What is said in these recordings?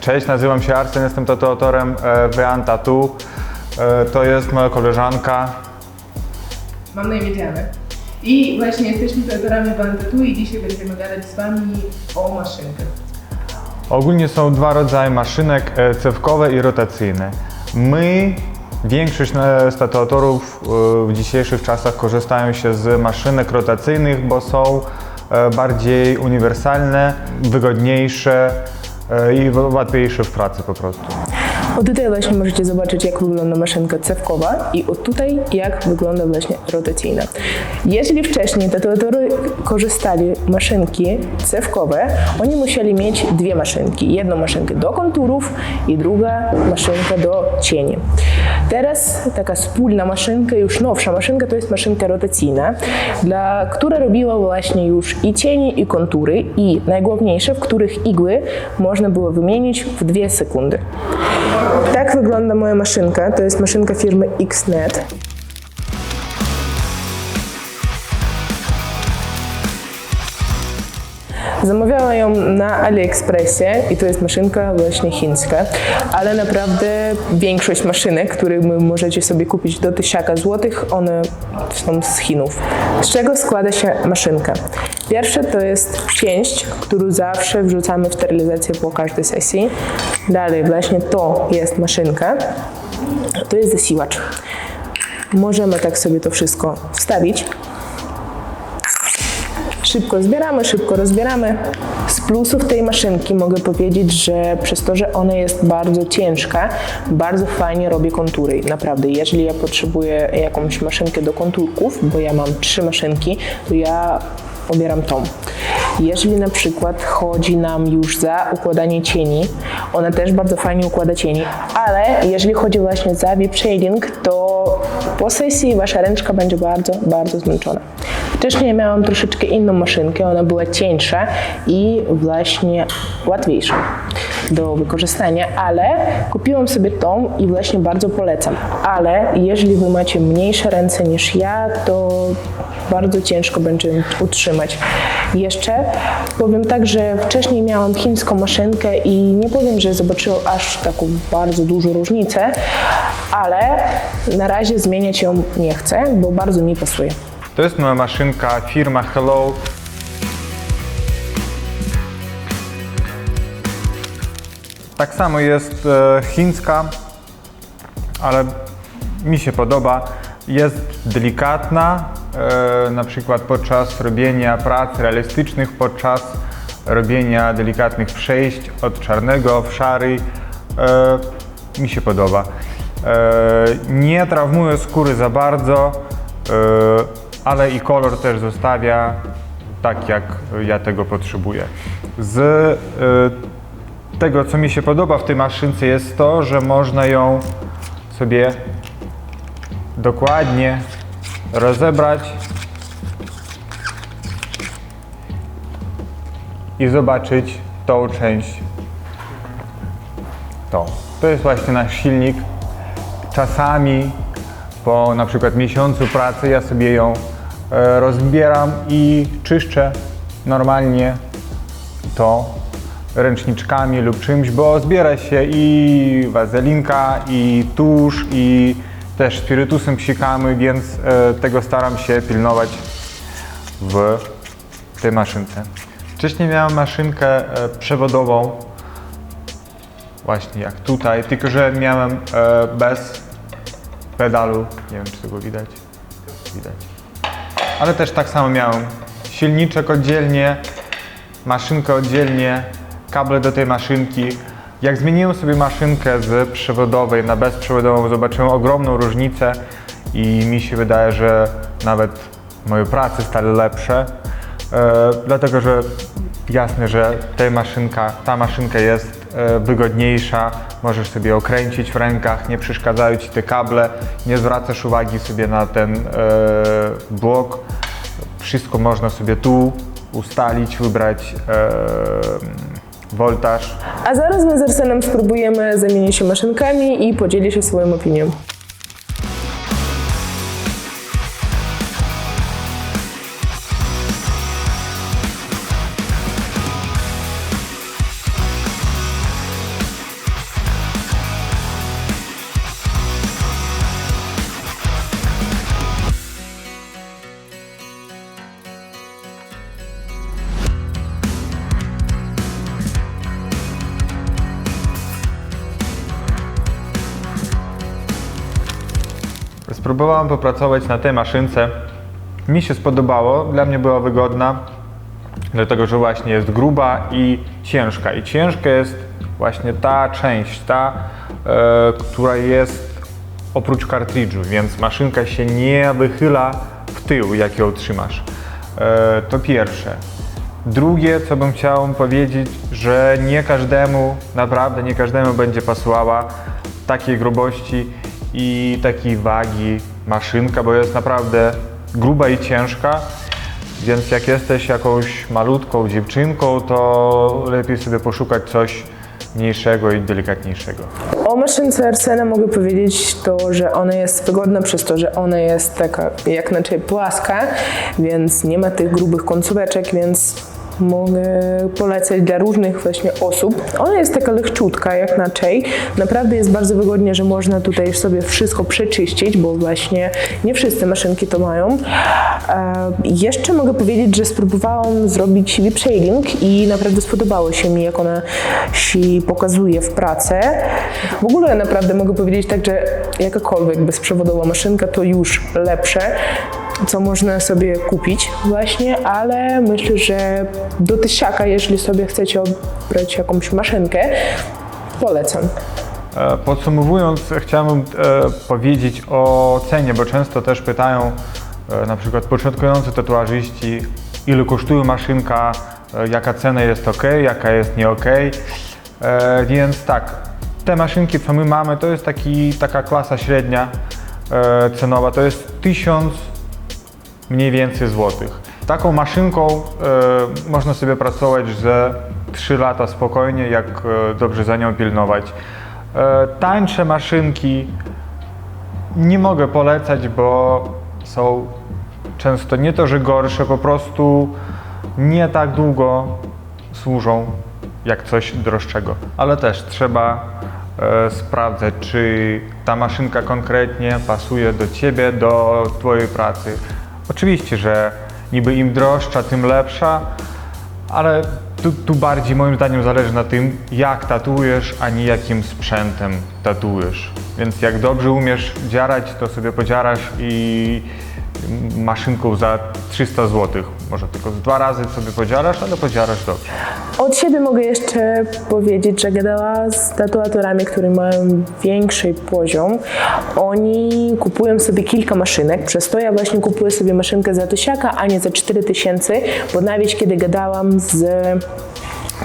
Cześć, nazywam się Arsen, jestem tatuatorem e, Wyan Tattoo. E, To jest moja koleżanka. Mam na imię. I właśnie jesteśmy kreatorami Bandetu i dzisiaj będziemy gadać z Wami o maszynkach. Ogólnie są dwa rodzaje maszynek, e, cewkowe i rotacyjne. My, większość z tatuatorów w dzisiejszych czasach korzystają się z maszynek rotacyjnych, bo są bardziej uniwersalne, wygodniejsze i łatwiejsze w pracy po prostu. Od tutaj właśnie możecie zobaczyć, jak wygląda maszynka cewkowa i od tutaj, jak wygląda właśnie rotacyjna. Jeżeli wcześniej tatuatory korzystali maszynki cewkowe, oni musieli mieć dwie maszynki. Jedną maszynkę do konturów i druga maszynka do cieni. Teraz taka wspólna maszynka, już nowsza maszynka, to jest maszynka rotacyjna, dla, która robiła właśnie już i cienie, i kontury, i najgłówniejsze, w których igły można było wymienić w dwie sekundy. Tak wygląda moja maszynka. To jest maszynka firmy XNet. Zamawiałam ją na AliExpressie i to jest maszynka właśnie chińska, ale naprawdę większość maszynek, które możecie sobie kupić do 1000 złotych, one są z Chinów. Z czego składa się maszynka? Pierwsze to jest pięść, którą zawsze wrzucamy w sterylizację po każdej sesji. Dalej właśnie to jest maszynka, to jest zasiłacz. Możemy tak sobie to wszystko wstawić. Szybko zbieramy, szybko rozbieramy. Z plusów tej maszynki mogę powiedzieć, że przez to, że ona jest bardzo ciężka, bardzo fajnie robi kontury. Naprawdę, jeżeli ja potrzebuję jakąś maszynkę do konturków, bo ja mam trzy maszynki, to ja obieram tą. Jeżeli na przykład chodzi nam już za układanie cieni, ona też bardzo fajnie układa cieni, ale jeżeli chodzi właśnie za VIP shading, to po sesji wasza ręczka będzie bardzo, bardzo zmęczona. Wcześniej miałam troszeczkę inną maszynkę, ona była cieńsza i właśnie łatwiejsza do wykorzystania, ale kupiłam sobie tą i właśnie bardzo polecam. Ale jeżeli wy macie mniejsze ręce niż ja, to bardzo ciężko będzie utrzymać. Jeszcze powiem tak, że wcześniej miałam chińską maszynkę i nie powiem, że zobaczyłam aż taką bardzo dużą różnicę, ale na razie zmieniać ją nie chcę, bo bardzo mi pasuje. To jest moja maszynka firma Hello. Tak samo jest e, chińska, ale mi się podoba. Jest delikatna, e, na przykład podczas robienia prac realistycznych, podczas robienia delikatnych przejść od czarnego w szary. E, mi się podoba. Nie traumuje skóry za bardzo, ale i kolor też zostawia tak, jak ja tego potrzebuję. Z e, tego, co mi się podoba w tej maszynce, jest to, że można ją sobie dokładnie rozebrać i zobaczyć tą część. To. To jest właśnie nasz silnik. Czasami po na przykład miesiącu pracy ja sobie ją rozbieram i czyszczę normalnie to ręczniczkami lub czymś, bo zbiera się i wazelinka, i tusz, i też spirytusem psikamy, więc e, tego staram się pilnować w tej maszynce. Wcześniej miałem maszynkę e, przewodową, właśnie jak tutaj, tylko że miałem e, bez pedalu. Nie wiem, czy tego widać. Widać. Ale też tak samo miałem silniczek oddzielnie, maszynkę oddzielnie, kable do tej maszynki. Jak zmieniłem sobie maszynkę z przewodowej na bezprzewodową, zobaczyłem ogromną różnicę i mi się wydaje, że nawet moje prace stały lepsze. E, dlatego, że jasne, że ta maszynka, ta maszynka jest wygodniejsza, możesz sobie okręcić w rękach, nie przeszkadzają ci te kable, nie zwracasz uwagi sobie na ten e, blok. Wszystko można sobie tu ustalić, wybrać e, woltaż. A zaraz my z Arsenem spróbujemy zamienić się maszynkami i podzielić się swoją opinią. Spróbowałem popracować na tej maszynce. Mi się spodobało, dla mnie była wygodna, dlatego że właśnie jest gruba i ciężka. I ciężka jest właśnie ta część, ta, e, która jest oprócz kartridżu, więc maszynka się nie wychyla w tył, jak ją trzymasz. E, to pierwsze. Drugie, co bym chciał powiedzieć, że nie każdemu, naprawdę nie każdemu będzie pasowała takiej grubości i takiej wagi maszynka, bo jest naprawdę gruba i ciężka. Więc jak jesteś jakąś malutką dziewczynką, to lepiej sobie poszukać coś mniejszego i delikatniejszego. O maszynce Arsena mogę powiedzieć to, że ona jest wygodna przez to, że ona jest taka jak inaczej płaska, więc nie ma tych grubych końcóweczek, więc mogę polecać dla różnych właśnie osób. Ona jest taka lechciutka jak inaczej. Naprawdę jest bardzo wygodnie, że można tutaj sobie wszystko przeczyścić, bo właśnie nie wszyscy maszynki to mają. E, jeszcze mogę powiedzieć, że spróbowałam zrobić lip shading i naprawdę spodobało się mi, jak ona się pokazuje w pracy. W ogóle naprawdę mogę powiedzieć tak, że jakakolwiek bezprzewodowa maszynka to już lepsze, co można sobie kupić właśnie, ale myślę, że do tysiaka, jeżeli sobie chcecie obrać jakąś maszynkę, polecam. E, Podsumowując, chciałbym e, powiedzieć o cenie, bo często też pytają e, na przykład początkujący tatuażyści, ile kosztuje maszynka, jaka cena jest ok, jaka jest nie ok. Więc tak, te maszynki, co my mamy, to jest taki, taka klasa średnia cenowa, to jest 1000 mniej więcej złotych. Taką maszynką e, można sobie pracować ze 3 lata spokojnie, jak e, dobrze za nią pilnować. E, tańsze maszynki nie mogę polecać, bo są często nie to, że gorsze, po prostu nie tak długo służą jak coś droższego. Ale też trzeba e, sprawdzać, czy ta maszynka konkretnie pasuje do Ciebie, do Twojej pracy. Oczywiście, że niby im droższa, tym lepsza, ale tu, tu bardziej moim zdaniem zależy na tym, jak tatuujesz, a nie jakim sprzętem tatuujesz. Więc jak dobrze umiesz dziarać, to sobie podziarasz i maszynką za 300 zł. Może tylko dwa razy sobie podziarasz, ale podziarasz dobrze. Od siebie mogę jeszcze powiedzieć, że gadała z tatuatorami, którzy mają większy poziom. Oni kupują sobie kilka maszynek, przez to ja właśnie kupuję sobie maszynkę za tysiaka, a nie za 4000, bo nawet kiedy gadałam z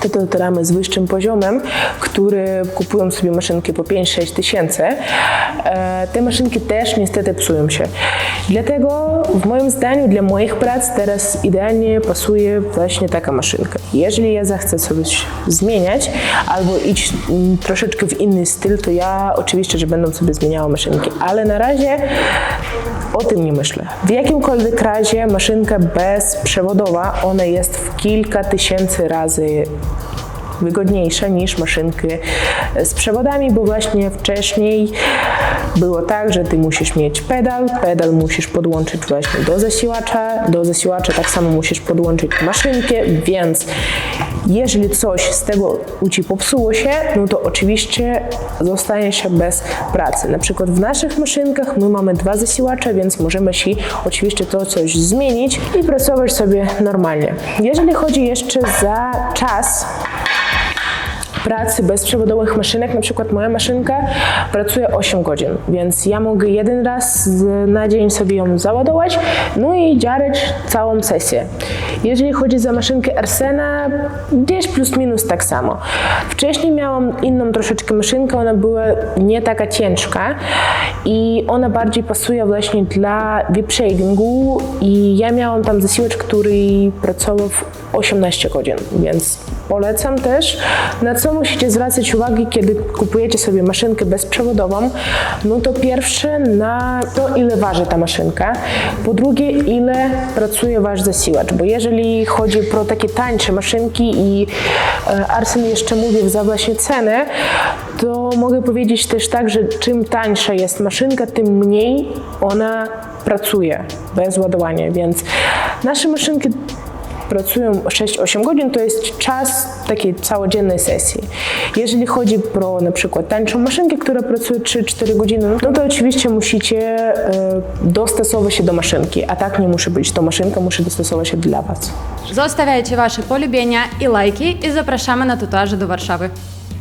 tatuatorami z wyższym poziomem, które kupują sobie maszynki po 5-6 tysięcy, e, te maszynki też niestety psują się. Dlatego w moim zdaniu dla moich prac teraz idealnie pasuje właśnie taka maszynka. Jeżeli ja zechcę sobie zmieniać albo iść mm, troszeczkę w inny styl, to ja oczywiście, że będę sobie zmieniała maszynki, ale na razie o tym nie myślę. W jakimkolwiek razie maszynka bezprzewodowa, ona jest w kilka tysięcy razy wygodniejsza niż maszynki z przewodami, bo właśnie wcześniej było tak, że ty musisz mieć pedal, pedal musisz podłączyć właśnie do zasilacza, do zasilacza tak samo musisz podłączyć maszynkę, więc jeżeli coś z tego u ci popsuło się, no to oczywiście zostanie się bez pracy. Na przykład w naszych maszynkach my mamy dwa zasilacze, więc możemy się oczywiście to coś zmienić i pracować sobie normalnie. Jeżeli chodzi jeszcze za czas, pracy bezprzewodowych maszynek, na przykład moja maszynka pracuje 8 godzin, więc ja mogę jeden raz na dzień sobie ją załadować, no i dziarać całą sesję. Jeżeli chodzi za maszynkę Arsena, gdzieś plus minus tak samo. Wcześniej miałam inną troszeczkę maszynkę, ona była nie taka ciężka i ona bardziej pasuje właśnie dla web shadingu i ja miałam tam zasilacz, który pracował w 18 godzin, więc polecam też. Na co musicie zwracać uwagę, kiedy kupujecie sobie maszynkę bezprzewodową? No to pierwsze na to, ile waży ta maszynka. Po drugie, ile pracuje wasz zasilacz, bo jeżeli chodzi o takie tańsze maszynki i e, Arsen jeszcze mówił za właśnie cenę, to mogę powiedzieć też tak, że czym tańsza jest maszynka, tym mniej ona pracuje bez ładowania, więc nasze maszynki pracują 6-8 godzin, to jest czas takiej całodziennej sesji. Jeżeli chodzi pro na przykład tańszą maszynkę, która pracuje 3-4 godziny, no to oczywiście musicie e, dostosować się do maszynki, a tak nie musi być. To maszynka musi dostosować się dla Was. Zostawiajcie wasze polubienia i lajki i zapraszamy na tatuaże do Warszawy.